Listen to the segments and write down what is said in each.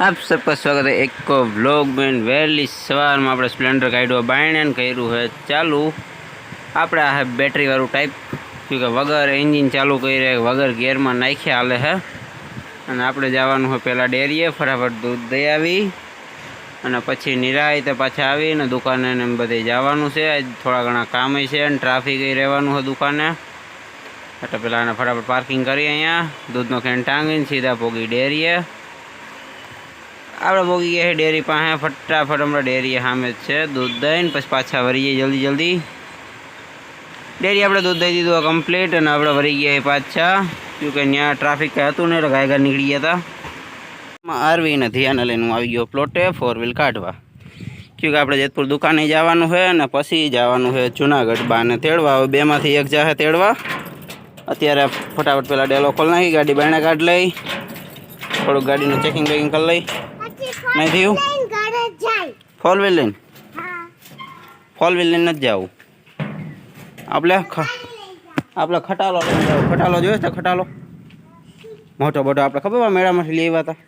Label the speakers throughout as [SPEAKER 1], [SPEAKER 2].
[SPEAKER 1] આપ સબકા સ્વાગત है એક વ્લોગ મેન વહેલી સવારમાં આપણે સ્પ્લેન્ડર કાઢ્યો બાયણે ને કર્યું છે ચાલુ. આપણે આ બેટરીવાળું ટાઈપ કે વગર એન્જિન ચાલુ કરી વગર ગેરમાં નાખ્યા હાલે છે અને આપણે જવાનું હોય પહેલાં ડેરીએ, ફટાફટ દૂધ દઈ આવી. અને પછી નિરાયતે પાછા આવીને દુકાને એમ બધે જવાનું છે. થોડા ઘણા કામ છે અને ટ્રાફિક રહેવાનું છે દુકાને. એટલે પેલા ફટાફટ પાર્કિંગ કરી અહીંયા. દૂધનો કેન ટાંગીને સીધા પોગી ડેરીએ. આપણે પોગી ગયા છે ડેરી પાસે. ફટાફટ હમણાં ડેરી સામે જ છે. દૂધ દઈને પછી પાછા વરીએ જલ્દી જલ્દી. ડેરી આપણે દૂધ દઈ દીધું કમ્પ્લીટ અને આપણે વરી ગયા છે પાછા. શું કે ત્યાં ટ્રાફિક કંઈ હતું ને એટલે ગાય ગાય નીકળી ગયા હતા. આરવીને ધ્યાને લઈને હું આવી ગયો પ્લોટે ફોર વ્હીલ કાઢવા. ક્योंकि આપણે જેતપુર દુકાને જવાનું છે અને પછી જવાનું છે જુનાગઢ બાને તેડવા. હવે બેમાંથી એક જાહે તેડવા. અત્યારે ફટાફટ પેલા ડેલો ખોલ નાખી, ગાડી બાયણે કાઢ લઈ. થોડુંક ગાડીનું ચેકિંગ બેકિંગ કરી લઈ. નહીં થયું ફોર વ્હીલ લઈને? ફોર વ્હીલ લઈને નથી જવું. આપણે આપણે ખટાલો લઈને જવું. ખટાલો જોયો છે ખટાલો? મોટો મોટો આપણે ખબર મેળામાંથી લઈ આવ્યા હતા?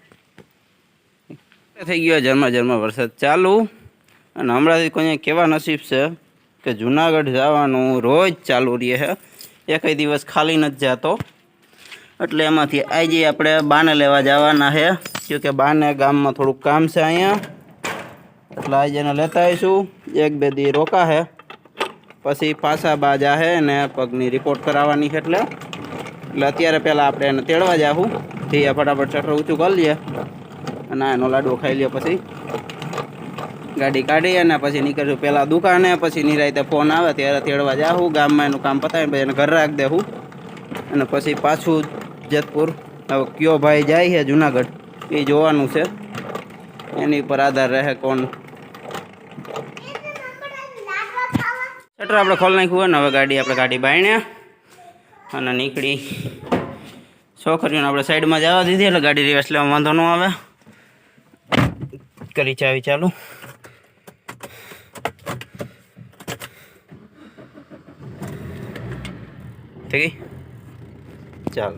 [SPEAKER 1] થઈ ગયો જન્મ જન્મ વરસાદ ચાલુ. અને હમણાંથી કોઈ કેવા નસીબ છે કે જુનાગઢ જવાનું રોજ ચાલુ રહે છે. એક દિવસ ખાલી નથી જતો. એટલે એમાંથી આજે આપણે બાને લેવા જવાના છે. કેમ કે બાને ગામમાં થોડુંક કામ છે અહીંયા. એટલે આજે એને લેતા આવીશું. એક, બે દી રોકા છે પછી પાછા બા જાહે ને પગની રિપોર્ટ કરાવવાની છે એટલે. એટલે અત્યારે પહેલાં આપણે એને તેડવા જાહું. થી ફટાફટ ચટર ઊંચું કરી લઈએ અને એનો લાડવો ખાઈ લઈએ પછી. ગાડી કાઢી અને પછી નીકળશું પહેલાં દુકાને. પછી નિરાયતે ફોન આવે ત્યારે તેડવા જાહું. ગામમાં એનું કામ પતાવી પછી એને ઘર રાખી દેવું અને પછી પાછું જેતપુર. હવે કયો ભાઈ જાય છે જુનાગઢ. એ જોવાનું છે. એની પર આધાર રહે કોણ. શટર આપણે ખોલી નાખ્યું હોય ને, હવે ગાડી, આપણે ગાડી બાયણે. અને નીકળી. છોકરીઓને આપણે સાઈડમાં જવા દીધી, એટલે ગાડી રિવર્સ લેવા વાંધો ન આવે. કરી ચાવી ચાલુ. થઈ ગઈ? ચાલ.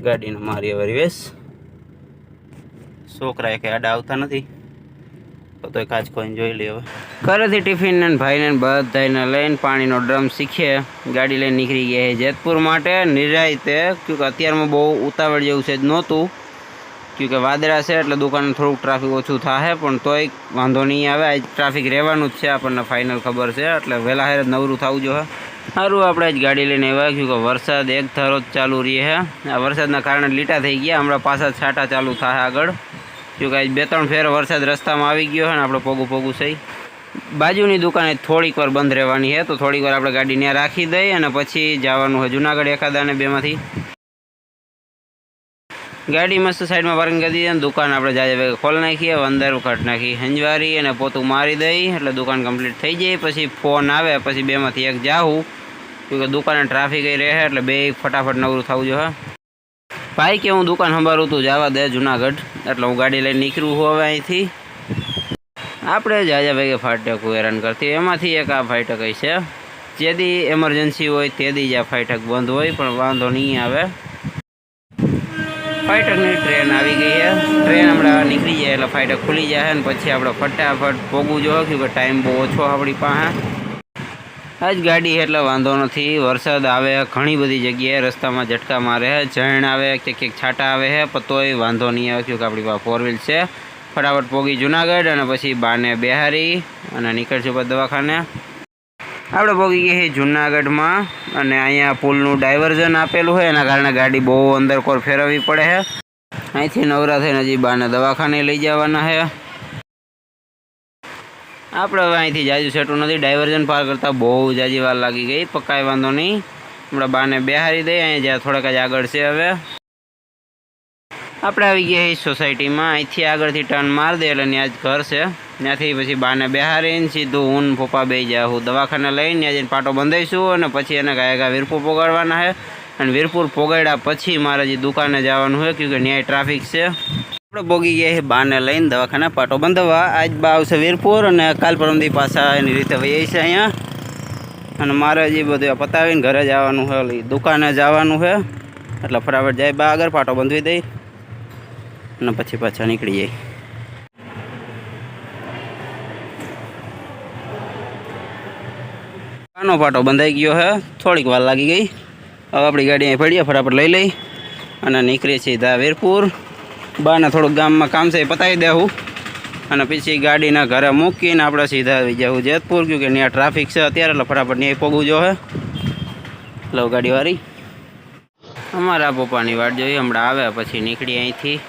[SPEAKER 1] ગાડીને મારી હવે રિવેસ છોકરા કે આડા આવતા નથી. તો તોય કાચ ખોઈને જોઈ લે હવે. ઘરેથી ટિફિન ને ભાઈને બધાને લઈને પાણીનો ડ્રમ શીખે. ગાડી લઈને નીકળી ગયા છે જેતપુર માટે. નિરાયતે કે અત્યારમાં બહુ ઉતાવળ જેવું છે જ નહોતું. કે વાદળા છે એટલે દુકાને થોડુંક ટ્રાફિક ઓછું થાય પણ તોય વાંધો નહીં આવે. આજ ટ્રાફિક રહેવાનું જ છે, આપણને ફાઇનલ ખબર છે. એટલે વહેલા હારે નવરું થવું જોઈએ. સારું આપણે જ ગાડી લઈને આવ્યા. ક્યોંકि વરસાદ એક ધારો ચાલુ રહે છે. આ વરસાદના કારણે લીટા થઈ ગયા. હમણાં પાછા છાંટા ચાલુ થાય આગળ. ક્યોંકि આજ બે ત્રણ ફેર વરસાદ રસ્તામાં આવી ગયો છે ને આપણે પોગું પોગું થઈ બાજુની દુકાને થોડીક વાર બંધ રહેવાની છે, તો થોડીક વાર આપણે ગાડી ત્યાં રાખી દઈએ અને પછી જવાનું હોય જુનાગઢ એકાદા અને બેમાંથી. ગાડી મસ્ત સાઈડમાં પાર્કિંગ કરી દીધી અને દુકાન આપણે જાય ખોલ નાખીએ, અંદર ઉખાટ નાખી હંજવારી અને પોતું મારી દઈ, એટલે દુકાન કમ્પ્લીટ થઈ જાય. પછી ફોન આવે, પછી બેમાંથી એક જાઉં કેમકે દુકાને ટ્રાફિક રહે, એટલે બે ફટાફટ નવરું થવું જોઈએ ભાઈ, કે હું દુકાન સંભાળું તું જવા દે જુનાગઢ. એટલે હું ગાડી લઈને નીકળું છું હવે અહીંથી. આપણે જાજા ભાઈ ફાટક હેરાન કરતી. એમાંથી એક આ ફાટક છે. જે દી એમરજન્સી હોય તે દી જ આ ફાટક બંધ હોય, પણ વાંધો નહીં આવે. ફાઇટકની ટ્રેન આવી ગઈ છે. ટ્રેન હમણાં નીકળી જાય એટલે ફાઇટક ખુલી જાય ને પછી આપણે ફટાફટ પોગવું જોઈએ કે ટાઈમ બહુ ઓછો આપણી પાસે. જ ગાડી એટલે વાંધો નથી. વરસાદ આવે, ઘણી બધી જગ્યાએ રસ્તામાં ઝટકા મારે ઝણ આવે કે ક્યાંક છાંટા આવે છે, પણ તોય વાંધો નહીં આવે. કે આપણી પાસે ફોર વ્હીલ છે. ફટાફટ પોગી જુનાગઢ અને પછી બાને બિહારી અને નીકળશું પર દવાખાને. આપણે પોગી ગયા છીએ જુનાગઢમાં અને અહીંયા પુલનું ડાયવર્ઝન આપેલું હોય એના કારણે ગાડી બહુ અંદર કોર ફેરવવી પડે છે. અહીંથી નવરા હજી બાને દવાખાને લઈ જવાના છે. આપણે હવે અહીંથી જાજુ સેટું નથી. ડાયવર્ઝન પાર કરતાં બહુ જાજી વાર લાગી ગઈ. પકાય વાંધો નહીં. હમણાં બાને બેહારી દઈએ અહીંયા જ્યાં થોડાક જ આગળ છે હવે. આપણે આવી ગયા છીએ સોસાયટીમાં. અહીંથી આગળથી ટર્ન માર દે એટલે ત્યાં જ ઘર છે. ત્યાંથી પછી બાને બેહારીને સીધું હું ફોપા બે જાઉં દવાખાને લઈને ત્યાં જઈને પાટો બંધાઈશું અને પછી એને ગાય ગા વીરપુર પોગાડવાના છે. અને વીરપુર પોગાડ્યા પછી મારે જે દુકાને જવાનું હોય કેમકે ન્યાય ટ્રાફિક છે. આપણે પોગી ગયા છે બાને લઈને દવાખાને, પાટો બંધાવવા આજ બા આવશે વીરપુર અને કાલ પરમદી પાછા એની રીતે વહી છે અહીંયા. અને મારે જે બધું પતાવીને ઘરે જવાનું છે ઓલી દુકાને જવાનું છે એટલે ફટાફટ જાય બા આગળ, પાટો બંધવી દઈ. અને પછી પાછા નીકળી જાય આનો પાટો બંધાઈ ગયો છે થોડીક વાર લાગી ગઈ. હવે આપણી ગાડી અહીં પડીએ ફટાફટ લઈ લઈ. અને નીકળીએ સીધા વીરપુર. બાને થોડુંક ગામમાં કામ છે એ પતાવી દેવું અને પછી ગાડીના ઘરે મૂકીને આપણે સીધા આવી જવું જેતપુર ક્योंकि ત્યાં ટ્રાફિક છે અત્યારે, એટલે ફટાફટ ત્યાં પગવું જો હે. લવ ગાડીવાળી અમારા પપ્પાની વાટ જોઈએ હમણાં આવે પછી નીકળી અહીંથી.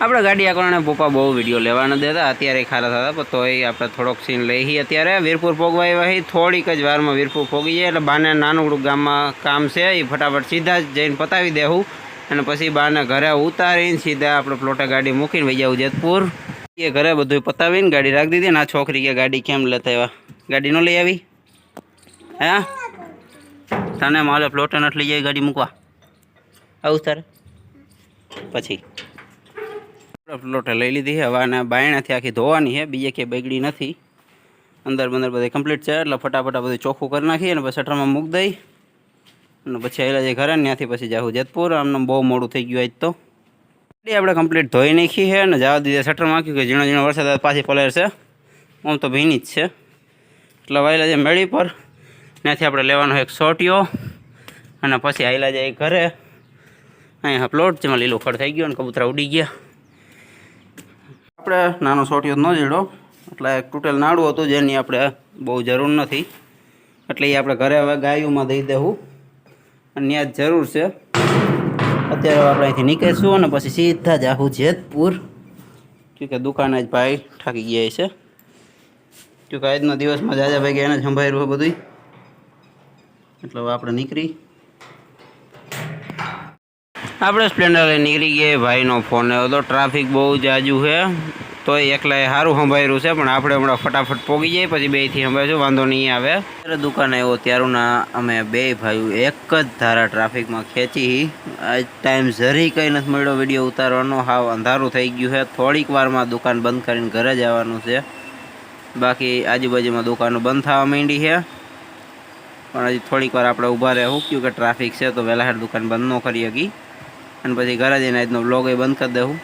[SPEAKER 1] આપણે ગાડી આકોણે પપ્પા બહુ વીડિયો લેવા ન દેતા, અત્યારે ખારા થતા, પણ તોય આપણે થોડોક સીન લઈ અત્યારે. વીરપુર પોગવા આવ્યા થોડીક જ વારમાં વીરપુર પોગી જાય, એટલે બાને નાનકડું ગામમાં કામ છે, એ ફટાફટ સીધા જ જઈને પતાવી દેવું અને પછી બાને ઘરે ઉતારીને સીધા આપણે પ્લોટે ગાડી મૂકીને વહી જવું જેતપુર. એ ઘરે બધું પતાવીને ગાડી રાખી દીધી ને આ છોકરી કે ગાડી કેમ લેતા આવ્યા? ગાડી ન લઈ આવી? હે? તને માલે પ્લોટે નથી લઈ જાય ગાડી મૂકવા. આવું તારે? પછી. પ્લોટે લઈ લીધી છે. હવે આને બાયણાથી આખી ધોવાની છે. બીજે કે બગડી નથી. અંદર બંદર બધી કમ્પ્લીટ છે. એટલે ફટાફટ બધું ચોખ્ખું કરી નાખીએ અને પછી શટરમાં મૂકી દઈ. અને પછી આવેલા જે ઘરે ત્યાંથી પછી જાઉં જેતપુર. આમને બહુ મોડું થઈ ગયું આજ તો. આપણે કમ્પ્લીટ ધોઈ નાખી અને જવા દીધે શટર નાખ્યું કે ઝીણો ઝીણો વરસાદ પાછી પલેર છે. આમ તો ભીની જ છે. એટલે વાયેલા જે મેળી પર. ત્યાંથી આપણે લેવાનો એક સોટિયો અને પછી આવેલા જાય ઘરે. અહીંયા પ્લોટ જેમાં લીલું ખડ થઈ ગયું અને કબૂતરા ઉડી ગયા. આપણે નાનો સોટિયો ન જીડો એટલે એક તૂટેલ નાડું હતું, જેની આપણે બહુ જરૂર નથી. એટલે એ આપણે ઘરે હવે ગાયોમાં દઈ દેવું અને ત્યાં જરૂર છે. અત્યારે આપણે અહીંથી નીકળીશું અને પછી સીધા જ આવું જેતપુર. કે દુકાને જ ભાઈ ઠાકી ગયા છે. કે આજનો દિવસમાં જાજા ભાઈ એને સંભાળ્યું બધું એટલે આપણે નીકળી. આપણે સ્પ્લેન્ડર નીકળી ગયા ભાઈનો ફોન. આવ્યો હતો ટ્રાફિક બહુ જાજુ છે. તો એકલાએ સારું સંભાળ્યું છે, પણ આપણે હમણાં ફટાફટ પોગી જાય પછી બેથી સંભાળીશું વાંધો નહીં આવે. ત્યારે દુકાન આવ્યો ત્યારુંના અમે બે ભાઈઓ એક જ ધારા ટ્રાફિકમાં ખેંચી. આજ ટાઈમ જરી કંઈ નથી મળ્યો, વીડિયો ઉતારવાનો. હાવ અંધારું થઈ ગયું છે. થોડીક વારમાં દુકાન બંધ કરીને ઘરે જવાનું છે. બાકી આજુબાજુમાં દુકાનો બંધ થવા માંડી છે. પણ હજી થોડીક વાર આપણે ઊભા રહેવું, ક્યું કે ટ્રાફિક છે, તો વહેલા દુકાન બંધ ન કરી શકી અને પછી ઘરે જઈને આજનો બ્લોગ એ બંધ કરી દેવું